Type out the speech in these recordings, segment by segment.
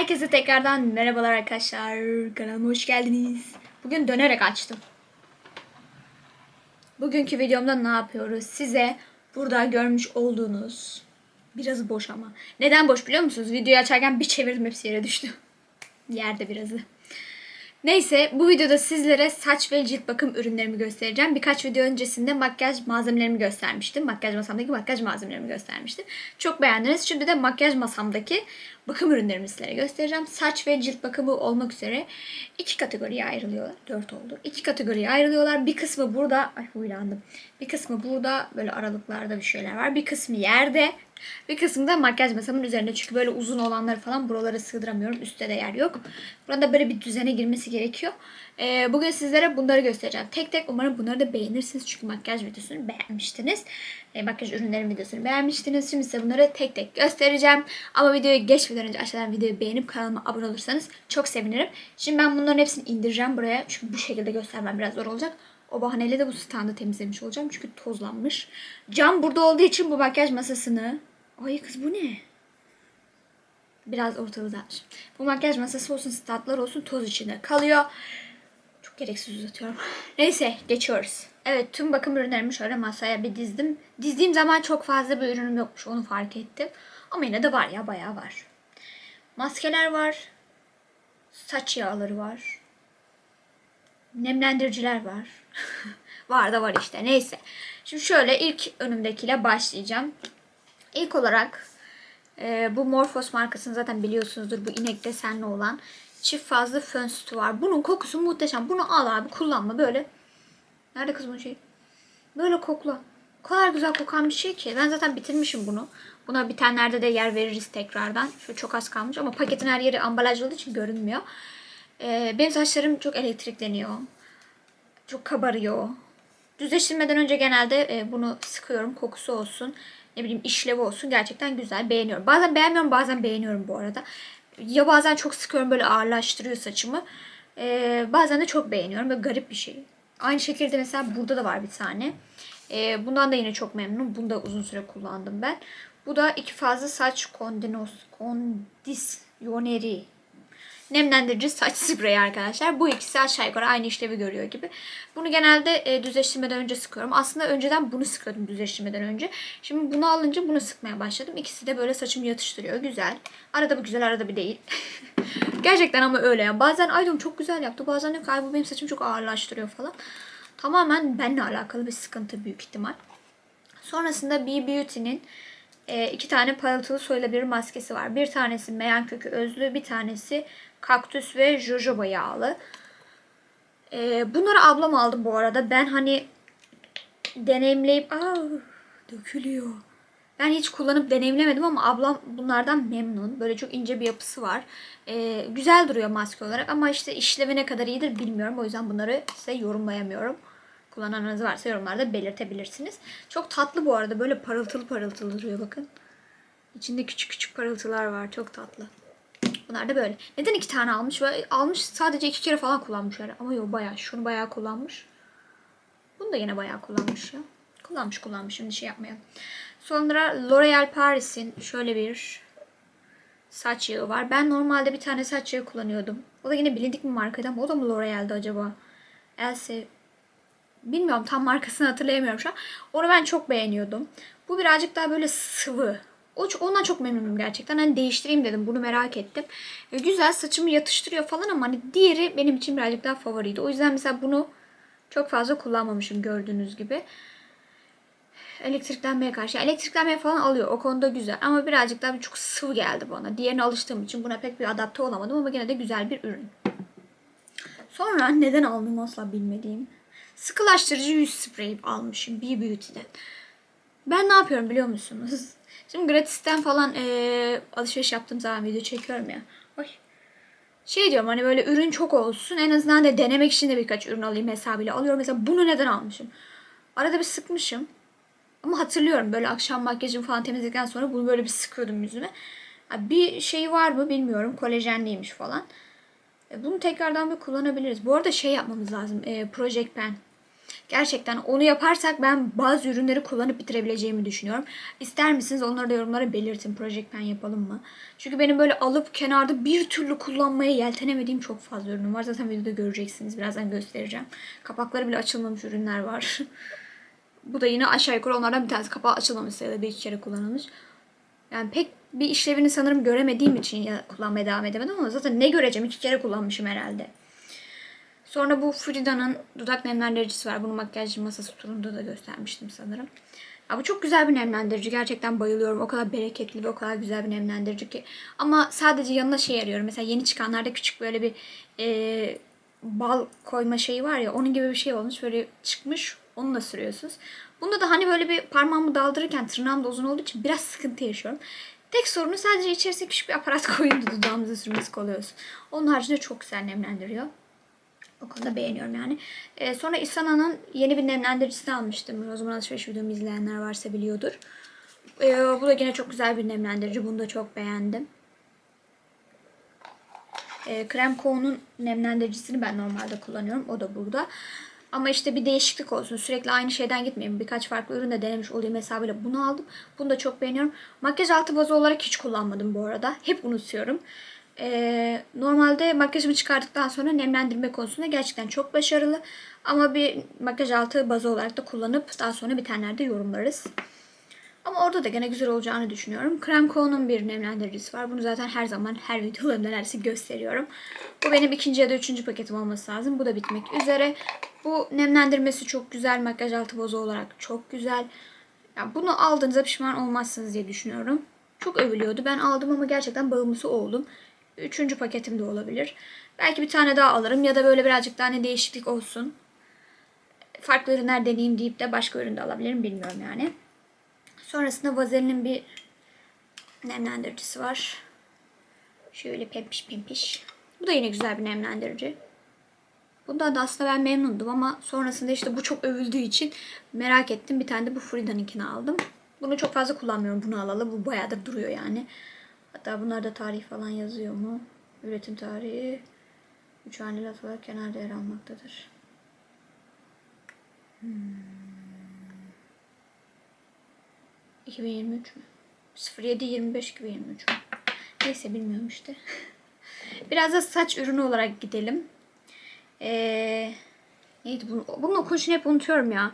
Herkese tekrardan merhabalar arkadaşlar. Kanalıma hoş geldiniz. Bugün dönerek açtım. Bugünkü videomda ne yapıyoruz? Size burada görmüş olduğunuz biraz boş ama. Neden boş biliyor musunuz? Videoyu açarken bir çevirdim hepsi yere düştü. Yerde birazı. Neyse bu videoda sizlere saç ve cilt bakım ürünlerimi göstereceğim. Birkaç video öncesinde makyaj malzemelerimi göstermiştim. Makyaj masamdaki makyaj malzemelerimi göstermiştim. Çok beğendiniz. Şimdi de makyaj masamdaki bakım ürünlerimi sizlere göstereceğim. Saç ve cilt bakımı olmak üzere iki kategoriye ayrılıyorlar. Dört oldu. İki kategoriye ayrılıyorlar. Bir kısmı burada, ay huylandım. Bir kısmı burada böyle aralıklarda bir şeyler var. Bir kısmı yerde. Bir kısmı makyaj masamın üzerinde. Çünkü böyle uzun olanları falan buralara sığdıramıyorum. Üstte de yer yok. Burada böyle bir düzene girmesi gerekiyor. Ee, bugün sizlere bunları göstereceğim. Tek tek umarım bunları da beğenirsiniz. Çünkü makyaj videosunu beğenmiştiniz. Ee, makyaj ürünlerin videosunu beğenmiştiniz. Şimdi size bunları tek tek göstereceğim. Ama videoya geçmeden önce aşağıdan videoyu beğenip kanalıma abone olursanız çok sevinirim. Şimdi ben bunların hepsini indireceğim buraya. Çünkü bu şekilde göstermem biraz zor olacak. O bahaneyle de bu standı temizlemiş olacağım. Çünkü tozlanmış. Cam burada olduğu için bu makyaj masasını... Ay kız bu ne? Biraz ortalığı dağıtmış. Bu makyaj masası olsun, statlar olsun toz içinde kalıyor. Çok gereksiz uzatıyorum. Neyse geçiyoruz. Evet tüm bakım ürünlerimi şöyle masaya bir dizdim. Dizdiğim zaman çok fazla bir ürünüm yokmuş onu fark ettim. Ama yine de var ya bayağı var. Maskeler var. Saç yağları var. Nemlendiriciler var. var da var işte neyse. Şimdi şöyle ilk önümdekiyle başlayacağım. İlk olarak e, bu Morphos markasını zaten biliyorsunuzdur. Bu inek desenli olan çift fazlı fön sütü var. Bunun kokusu muhteşem. Bunu al abi kullanma böyle. Nerede kız bunun şey? Böyle kokla. O kadar güzel kokan bir şey ki. Ben zaten bitirmişim bunu. Buna bitenlerde de yer veririz tekrardan. Şu çok az kalmış ama paketin her yeri ambalajlı olduğu için görünmüyor. E, benim saçlarım çok elektrikleniyor. Çok kabarıyor. Düzleştirmeden önce genelde e, bunu sıkıyorum. Kokusu olsun. Ne bileyim işlevi olsun. Gerçekten güzel. Beğeniyorum. Bazen beğenmiyorum bazen beğeniyorum bu arada. Ya bazen çok sıkıyorum böyle ağırlaştırıyor saçımı. E, bazen de çok beğeniyorum. Böyle garip bir şey. Aynı şekilde mesela burada da var bir tane. E, bundan da yine çok memnunum. Bunu da uzun süre kullandım ben. Bu da iki fazla saç kondinos, kondisyoneri nemlendirici saç spreyi arkadaşlar. Bu ikisi aşağı yukarı aynı işlevi görüyor gibi. Bunu genelde e, düzleştirmeden önce sıkıyorum. Aslında önceden bunu sıkıyordum düzleştirmeden önce. Şimdi bunu alınca bunu sıkmaya başladım. İkisi de böyle saçımı yatıştırıyor. Güzel. Arada bir güzel arada bir değil. Gerçekten ama öyle ya. Bazen ay diyorum çok güzel yaptı. Bazen diyorum ki ay bu benim saçımı çok ağırlaştırıyor falan. Tamamen benimle alakalı bir sıkıntı büyük ihtimal. Sonrasında B Beauty'nin e, iki tane parıltılı soyulabilir maskesi var. Bir tanesi meyan kökü özlü, bir tanesi kaktüs ve jojoba yağlı. E, bunları ablam aldı bu arada. Ben hani deneyimleyip aa dökülüyor. Ben hiç kullanıp deneyimlemedim ama ablam bunlardan memnun. Böyle çok ince bir yapısı var. E, güzel duruyor maske olarak ama işte işlevi ne kadar iyidir bilmiyorum. O yüzden bunları size yorumlayamıyorum. Kullananınız varsa yorumlarda belirtebilirsiniz. Çok tatlı bu arada. Böyle parıltılı parıltılı duruyor bakın. İçinde küçük küçük parıltılar var. Çok tatlı. Bunlar da böyle. Neden iki tane almış? Ve almış sadece iki kere falan kullanmış. Yani. Ama yok bayağı. Şunu bayağı kullanmış. Bunu da yine bayağı kullanmış ya. Kullanmış kullanmış. Şimdi şey yapmayalım. Sonra L'Oreal Paris'in şöyle bir saç yağı var. Ben normalde bir tane saç yağı kullanıyordum. O da yine bilindik bir markaydı ama o da mı L'Oreal'de acaba? Else bilmiyorum tam markasını hatırlayamıyorum şu an. Onu ben çok beğeniyordum. Bu birazcık daha böyle sıvı. O, ondan çok memnunum gerçekten. Hani değiştireyim dedim. Bunu merak ettim. E, güzel saçımı yatıştırıyor falan ama hani diğeri benim için birazcık daha favoriydi. O yüzden mesela bunu çok fazla kullanmamışım gördüğünüz gibi. Elektriklenmeye karşı. Yani elektriklenmeye falan alıyor. O konuda güzel. Ama birazcık daha çok sıvı geldi bana. Diğerine alıştığım için buna pek bir adapte olamadım ama yine de güzel bir ürün. Sonra neden aldım asla bilmediğim sıkılaştırıcı yüz spreyi almışım B Beauty'den. Ben ne yapıyorum biliyor musunuz? Şimdi gratisten falan e, alışveriş yaptığım zaman video çekiyorum ya. Oy. Şey diyorum hani böyle ürün çok olsun. En azından da denemek için de birkaç ürün alayım hesabıyla alıyorum. Mesela bunu neden almışım? Arada bir sıkmışım. Ama hatırlıyorum böyle akşam makyajımı falan temizledikten sonra bunu böyle bir sıkıyordum yüzüme. Bir şey var mı bilmiyorum. Kolajenliymiş falan. Bunu tekrardan bir kullanabiliriz. Bu arada şey yapmamız lazım. E, Project Pen. Gerçekten onu yaparsak ben bazı ürünleri kullanıp bitirebileceğimi düşünüyorum. İster misiniz onları da yorumlara belirtin. Project Pen yapalım mı? Çünkü benim böyle alıp kenarda bir türlü kullanmaya yeltenemediğim çok fazla ürünüm var. Zaten videoda göreceksiniz. Birazdan göstereceğim. Kapakları bile açılmamış ürünler var. Bu da yine aşağı yukarı onlardan bir tanesi. Kapağı açılmamış ya da bir iki kere kullanılmış. Yani pek bir işlevini sanırım göremediğim için ya kullanmaya devam edemedim ama zaten ne göreceğim? iki kere kullanmışım herhalde. Sonra bu Frida'nın dudak nemlendiricisi var. Bunu makyaj masası turunda da göstermiştim sanırım. Ya bu çok güzel bir nemlendirici. Gerçekten bayılıyorum. O kadar bereketli ve o kadar güzel bir nemlendirici ki. Ama sadece yanına şey arıyorum. Mesela yeni çıkanlarda küçük böyle bir e, bal koyma şeyi var ya. Onun gibi bir şey olmuş. Böyle çıkmış. Onu da sürüyorsunuz. Bunda da hani böyle bir parmağımı daldırırken tırnağım da uzun olduğu için biraz sıkıntı yaşıyorum. Tek sorunu sadece içerisine küçük bir aparat koyun da dudağımıza sürmesi kolay olsun. Onun haricinde çok güzel nemlendiriyor. O konuda beğeniyorum yani. Ee, sonra Isana'nın yeni bir nemlendiricisini almıştım. O zaman alışveriş videomu izleyenler varsa biliyordur. Ee, bu da yine çok güzel bir nemlendirici. Bunu da çok beğendim. Ee, Krem Co'nun nemlendiricisini ben normalde kullanıyorum. O da burada. Ama işte bir değişiklik olsun. Sürekli aynı şeyden gitmeyeyim. Birkaç farklı ürün de denemiş olayım hesabıyla bunu aldım. Bunu da çok beğeniyorum. Makyaj altı bazı olarak hiç kullanmadım bu arada. Hep unutuyorum. Ee, normalde makyajımı çıkardıktan sonra nemlendirme konusunda gerçekten çok başarılı. Ama bir makyaj altı bazı olarak da kullanıp daha sonra bitenlerde yorumlarız. Ama orada da gene güzel olacağını düşünüyorum. Krem Co'nun bir nemlendiricisi var. Bunu zaten her zaman her videolarımda neredeyse gösteriyorum. Bu benim ikinci ya da üçüncü paketim olması lazım. Bu da bitmek üzere. Bu nemlendirmesi çok güzel. Makyaj altı bozu olarak çok güzel. Ya bunu aldığınızda pişman olmazsınız diye düşünüyorum. Çok övülüyordu. Ben aldım ama gerçekten bağımlısı oldum. Üçüncü paketim de olabilir. Belki bir tane daha alırım ya da böyle birazcık daha ne değişiklik olsun. Farklı ürünler deneyeyim deyip de başka ürün de alabilirim bilmiyorum yani. Sonrasında Vaselin'in bir nemlendiricisi var. Şöyle pempiş pempiş. Bu da yine güzel bir nemlendirici. Bundan da aslında ben memnundum ama sonrasında işte bu çok övüldüğü için merak ettim. Bir tane de bu Frida'nınkini aldım. Bunu çok fazla kullanmıyorum. Bunu alalı. Bu bayağıdır duruyor yani. Hatta bunlarda tarih falan yazıyor mu? Üretim tarihi 3 haneli olarak kenarda yer almaktadır. Hmm. 2023 mü? 07 25 2023 mü? Neyse bilmiyorum işte. Biraz da saç ürünü olarak gidelim. Ee, neydi bunu? Bunun okunuşunu hep unutuyorum ya.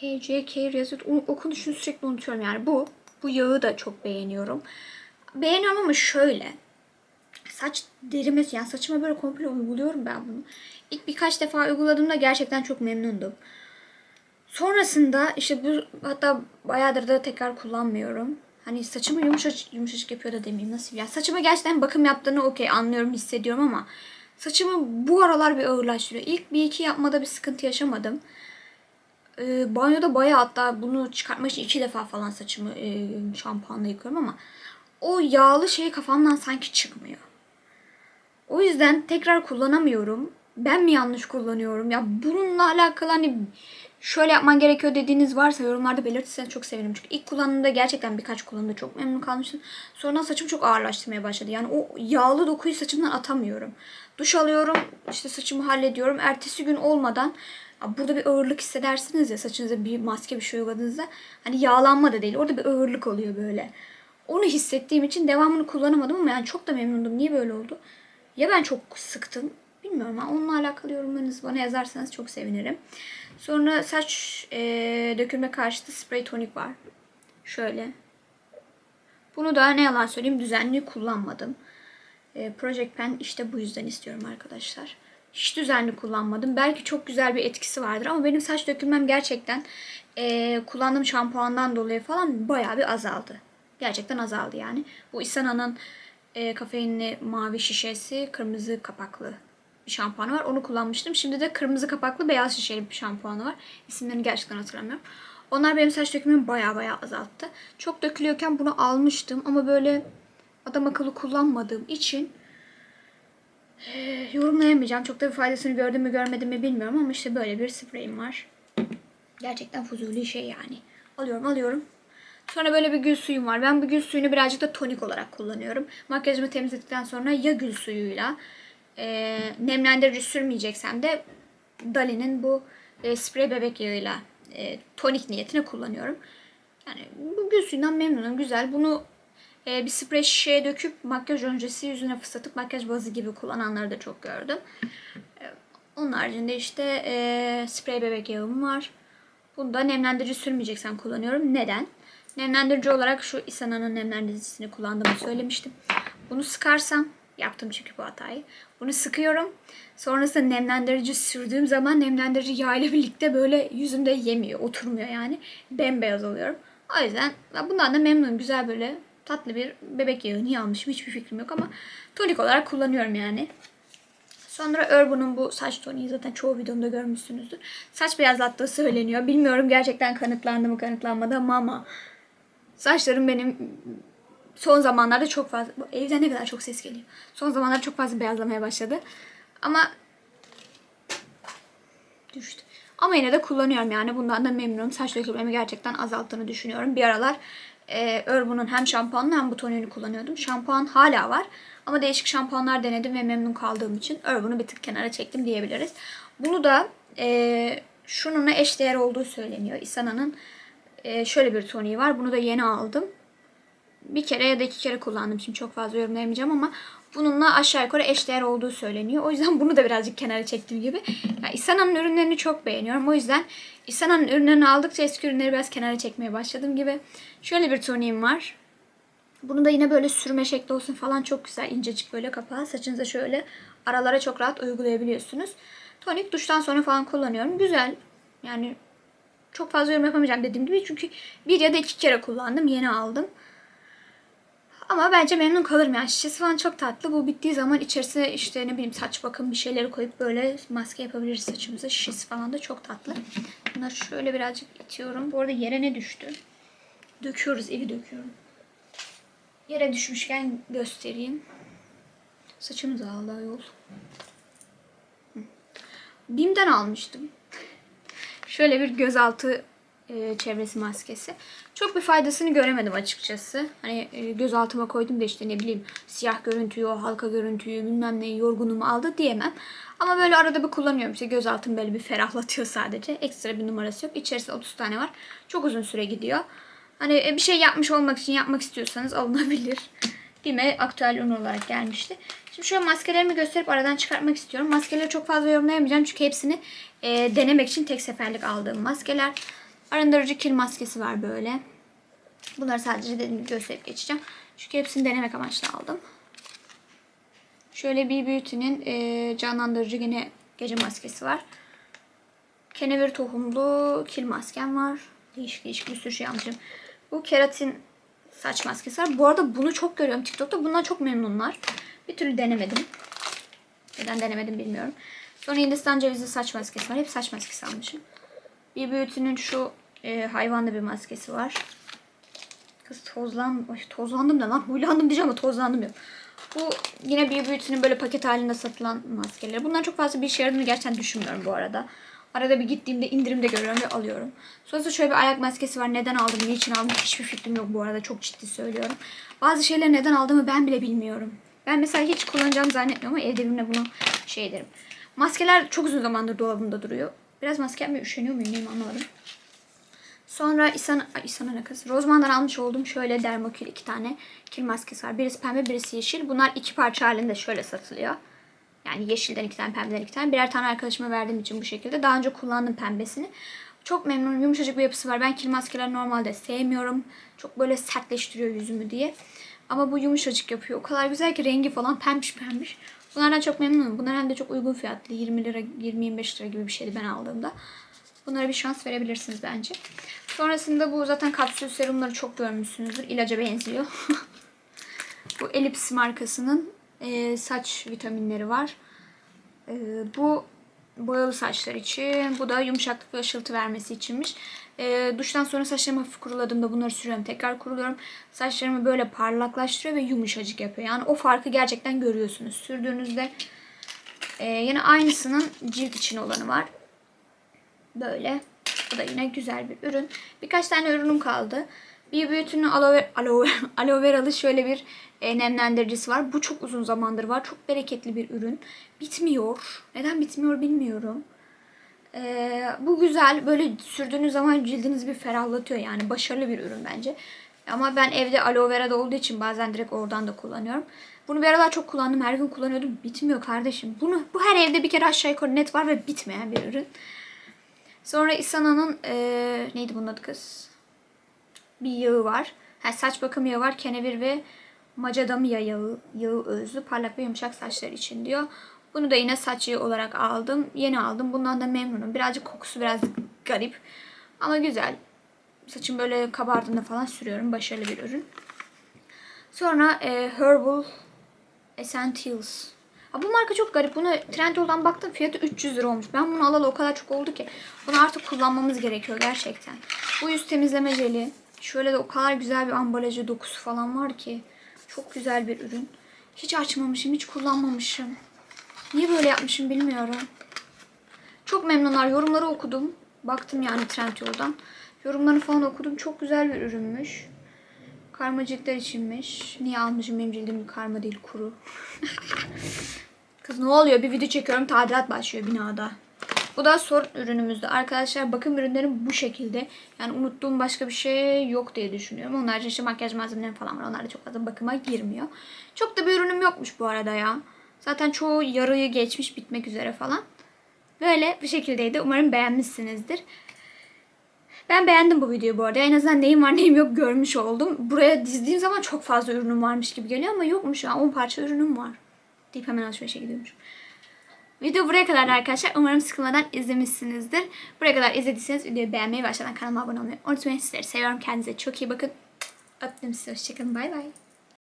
HCK yazıyor. O- Okunuşunu sürekli unutuyorum yani. Bu. Bu yağı da çok beğeniyorum. Beğeniyorum ama şöyle. Saç derime, yani saçıma böyle komple uyguluyorum ben bunu. İlk birkaç defa uyguladığımda gerçekten çok memnundum. Sonrasında işte bu hatta bayağıdır da tekrar kullanmıyorum. Hani saçımı yumuşacık yumuşacık yapıyor da demeyeyim nasıl ya. Saçıma gerçekten bakım yaptığını okey anlıyorum hissediyorum ama saçımı bu aralar bir ağırlaştırıyor. İlk bir iki yapmada bir sıkıntı yaşamadım. Ee, banyoda bayağı hatta bunu çıkartmak için iki defa falan saçımı e, şampuanla yıkıyorum ama o yağlı şey kafamdan sanki çıkmıyor. O yüzden tekrar kullanamıyorum. Ben mi yanlış kullanıyorum? Ya bununla alakalı hani şöyle yapman gerekiyor dediğiniz varsa yorumlarda belirtirseniz çok sevinirim. Çünkü ilk kullandığımda gerçekten birkaç kullanımda çok memnun kalmıştım. Sonra saçım çok ağırlaştırmaya başladı. Yani o yağlı dokuyu saçımdan atamıyorum. Duş alıyorum, işte saçımı hallediyorum. Ertesi gün olmadan burada bir ağırlık hissedersiniz ya saçınıza bir maske bir şey uyguladığınızda. Hani yağlanma da değil. Orada bir ağırlık oluyor böyle. Onu hissettiğim için devamını kullanamadım ama yani çok da memnundum. Niye böyle oldu? Ya ben çok sıktım. Bilmiyorum ama onunla alakalı yorumlarınızı bana yazarsanız çok sevinirim. Sonra saç e, dökülme karşıtı spray tonik var. Şöyle. Bunu da ne yalan söyleyeyim düzenli kullanmadım. E, Project Pen işte bu yüzden istiyorum arkadaşlar. Hiç düzenli kullanmadım. Belki çok güzel bir etkisi vardır ama benim saç dökülmem gerçekten e, kullandığım şampuandan dolayı falan bayağı bir azaldı. Gerçekten azaldı yani. Bu Isana'nın e, kafeinli mavi şişesi, kırmızı kapaklı bir şampuanı var. Onu kullanmıştım. Şimdi de kırmızı kapaklı beyaz şişeli bir şampuanı var. İsimlerini gerçekten hatırlamıyorum. Onlar benim saç dökümümü baya baya azalttı. Çok dökülüyorken bunu almıştım ama böyle adam akıllı kullanmadığım için e, yorumlayamayacağım. Çok da bir faydasını gördüm mü görmedim mi bilmiyorum ama işte böyle bir spreyim var. Gerçekten fuzuli şey yani. Alıyorum alıyorum. Sonra böyle bir gül suyum var. Ben bu gül suyunu birazcık da tonik olarak kullanıyorum. Makyajımı temizledikten sonra ya gül suyuyla e, nemlendirici sürmeyeceksem de Dali'nin bu e, sprey bebek yağıyla e, tonik niyetine kullanıyorum. Yani bu gül suyundan memnunum. Güzel. Bunu bir sprey şişeye döküp makyaj öncesi yüzüne fıslatıp makyaj bazı gibi kullananları da çok gördüm. E, onun haricinde işte e, sprey bebek yağım var. Bunu da nemlendirici sürmeyeceksem kullanıyorum. Neden? Nemlendirici olarak şu Isana'nın nemlendiricisini kullandığımı söylemiştim. Bunu sıkarsam, yaptım çünkü bu hatayı. Bunu sıkıyorum. Sonrasında nemlendirici sürdüğüm zaman nemlendirici yağ ile birlikte böyle yüzümde yemiyor, oturmuyor yani. Bembeyaz oluyorum. O yüzden bundan da memnunum. Güzel böyle tatlı bir bebek yağı. Niye almışım hiçbir fikrim yok ama tonik olarak kullanıyorum yani. Sonra Urban'ın bu saç toniği zaten çoğu videomda görmüşsünüzdür. Saç beyazlattığı söyleniyor. Bilmiyorum gerçekten kanıtlandı mı kanıtlanmadı mı ama saçlarım benim son zamanlarda çok fazla... Evden ne kadar çok ses geliyor. Son zamanlarda çok fazla beyazlamaya başladı. Ama düştü. Ama yine de kullanıyorum yani. Bundan da memnunum. Saç dökülmemi gerçekten azalttığını düşünüyorum. Bir aralar e, Urban'ın hem şampuanını hem bu toniğini kullanıyordum. Şampuan hala var. Ama değişik şampuanlar denedim ve memnun kaldığım için Urban'ı bir tık kenara çektim diyebiliriz. Bunu da e, şununla eşdeğer olduğu söyleniyor. Isana'nın e, şöyle bir toniği var. Bunu da yeni aldım. Bir kere ya da iki kere kullandım. Şimdi çok fazla yorumlayamayacağım ama bununla aşağı yukarı eşdeğer olduğu söyleniyor. O yüzden bunu da birazcık kenara çektim gibi. Yani Isana'nın ürünlerini çok beğeniyorum. O yüzden Isana'nın ürünlerini aldıkça eski ürünleri biraz kenara çekmeye başladım gibi. Şöyle bir toniğim var. Bunu da yine böyle sürme şekli olsun falan çok güzel. incecik böyle kapağı. Saçınıza şöyle aralara çok rahat uygulayabiliyorsunuz. Tonik duştan sonra falan kullanıyorum. Güzel. Yani çok fazla yorum yapamayacağım dediğim gibi. Çünkü bir ya da iki kere kullandım. Yeni aldım. Ama bence memnun kalırım yani. Şişesi falan çok tatlı. Bu bittiği zaman içerisine işte ne bileyim saç bakım bir şeyleri koyup böyle maske yapabiliriz saçımıza. Şişesi falan da çok tatlı. Bunları şöyle birazcık itiyorum. Bu arada yere ne düştü? Döküyoruz, evi döküyorum. Yere düşmüşken göstereyim. Saçımız ağla yol. Hı. Bim'den almıştım. Şöyle bir gözaltı e, çevresi maskesi. Çok bir faydasını göremedim açıkçası. Hani e, gözaltıma koydum da işte ne bileyim siyah görüntüyü, o halka görüntüyü bilmem neyi yorgunumu aldı diyemem. Ama böyle arada bir kullanıyorum. İşte gözaltım böyle bir ferahlatıyor sadece. Ekstra bir numarası yok. İçerisinde 30 tane var. Çok uzun süre gidiyor. Hani e, bir şey yapmış olmak için yapmak istiyorsanız alınabilir. Dime aktüel ürün olarak gelmişti. Şimdi şöyle maskelerimi gösterip aradan çıkartmak istiyorum. Maskeleri çok fazla yorumlayamayacağım çünkü hepsini e, denemek için tek seferlik aldığım maskeler. Arındırıcı kil maskesi var böyle. Bunları sadece dediğim gösterip geçeceğim. Çünkü hepsini denemek amaçlı aldım. Şöyle bir Beauty'nin e, canlandırıcı yine gece maskesi var. Kenevir tohumlu kil maskem var. Değişik değişik bir sürü şey almışım. Bu keratin saç maskesi var. Bu arada bunu çok görüyorum TikTok'ta. Bundan çok memnunlar. Bir türlü denemedim. Neden denemedim bilmiyorum. Sonra Hindistan cevizi saç maskesi var. Hep saç maskesi almışım. Bir Beauty'nin şu e, hayvanlı bir maskesi var. Kız tozlan, Ay, tozlandım da lan huylandım diyeceğim ama tozlandım yok. Bu yine bir Beauty'nin böyle paket halinde satılan maskeleri. Bundan çok fazla bir işe yaradığını gerçekten düşünmüyorum bu arada. Arada bir gittiğimde indirimde görüyorum ve alıyorum. Sonrasında şöyle bir ayak maskesi var. Neden aldım, niçin aldım hiçbir fikrim yok bu arada. Çok ciddi söylüyorum. Bazı şeyleri neden aldığımı ben bile bilmiyorum. Ben mesela hiç kullanacağımı zannetmiyorum ama evde bunu şey derim. Maskeler çok uzun zamandır dolabımda duruyor. Biraz maske yapmaya üşeniyor muyum neyim anlamadım. Sonra İsan, ay İsan ne kız? Rozman'dan almış olduğum şöyle dermokül iki tane kil maskesi var. Birisi pembe birisi yeşil. Bunlar iki parça halinde şöyle satılıyor. Yani yeşilden iki tane pembeden iki tane. Birer tane arkadaşıma verdiğim için bu şekilde. Daha önce kullandım pembesini. Çok memnunum. Yumuşacık bir yapısı var. Ben kil maskeler normalde sevmiyorum. Çok böyle sertleştiriyor yüzümü diye. Ama bu yumuşacık yapıyor. O kadar güzel ki rengi falan pembiş pembiş. Bunlardan çok memnunum. Bunlar hem de çok uygun fiyatlı. 20 lira, 20-25 lira gibi bir şeydi ben aldığımda. Bunlara bir şans verebilirsiniz bence. Sonrasında bu zaten kapsül serumları çok görmüşsünüzdür. İlaca benziyor. bu Elips markasının e, saç vitaminleri var. E, bu boyalı saçlar için. Bu da yumuşaklık ve ışıltı vermesi içinmiş. E, duştan sonra saçlarımı hafif kuruladığımda bunları sürüyorum. Tekrar kuruluyorum. Saçlarımı böyle parlaklaştırıyor ve yumuşacık yapıyor. Yani o farkı gerçekten görüyorsunuz. Sürdüğünüzde e, yine aynısının cilt için olanı var. Böyle. Bu da yine güzel bir ürün. Birkaç tane ürünüm kaldı. Bir Beauty'nin aloe, aloe, aloe veralı şöyle bir e, nemlendiricisi var. Bu çok uzun zamandır var. Çok bereketli bir ürün. Bitmiyor. Neden bitmiyor bilmiyorum. Ee, bu güzel. Böyle sürdüğünüz zaman cildinizi bir ferahlatıyor yani. Başarılı bir ürün bence. Ama ben evde aloe vera olduğu için bazen direkt oradan da kullanıyorum. Bunu bir aralar çok kullandım. Her gün kullanıyordum. Bitmiyor kardeşim. Bunu bu her evde bir kere aşağı yukarı net var ve bitmeyen bir ürün. Sonra Isana'nın eee, neydi bunun adı kız? Bir yağı var. Ha, saç bakım yağı var. Kenevir ve macadamia yağı, yağı özlü. Parlak ve yumuşak saçlar için diyor. Bunu da yine saç yağı olarak aldım. Yeni aldım. Bundan da memnunum. Birazcık kokusu biraz garip. Ama güzel. Saçım böyle kabardığında falan sürüyorum. Başarılı bir ürün. Sonra e, Herbal Essentials. Ha, bu marka çok garip. Bunu Trendyol'dan baktım fiyatı 300 lira olmuş. Ben bunu alalı o kadar çok oldu ki. Bunu artık kullanmamız gerekiyor gerçekten. Bu yüz temizleme jeli. Şöyle de o kadar güzel bir ambalajı dokusu falan var ki. Çok güzel bir ürün. Hiç açmamışım, hiç kullanmamışım. Niye böyle yapmışım bilmiyorum. Çok memnunlar. Yorumları okudum. Baktım yani Trendyol'dan. Yorumlarını falan okudum. Çok güzel bir ürünmüş. Karmacıklar içinmiş. Niye almışım benim cildim karma değil kuru. Kız ne oluyor? Bir video çekiyorum tadilat başlıyor binada. Bu da son ürünümüzdü. Arkadaşlar bakım ürünlerim bu şekilde. Yani unuttuğum başka bir şey yok diye düşünüyorum. Onun haricinde işte makyaj malzemelerim falan var. Onlar da çok fazla bakıma girmiyor. Çok da bir ürünüm yokmuş bu arada ya. Zaten çoğu yarıyı geçmiş bitmek üzere falan. Böyle bu şekildeydi. Umarım beğenmişsinizdir. Ben beğendim bu videoyu bu arada. En azından neyim var neyim yok görmüş oldum. Buraya dizdiğim zaman çok fazla ürünüm varmış gibi geliyor ama yokmuş ya. 10 parça ürünüm var. Deyip hemen alışverişe gidiyormuş. Video buraya kadar arkadaşlar. Umarım sıkılmadan izlemişsinizdir. Buraya kadar izlediyseniz videoyu beğenmeyi ve aşağıdan kanalıma abone olmayı unutmayın. Sizleri seviyorum. Kendinize çok iyi bakın. Öptüm sizi. Hoşçakalın. Bay bay.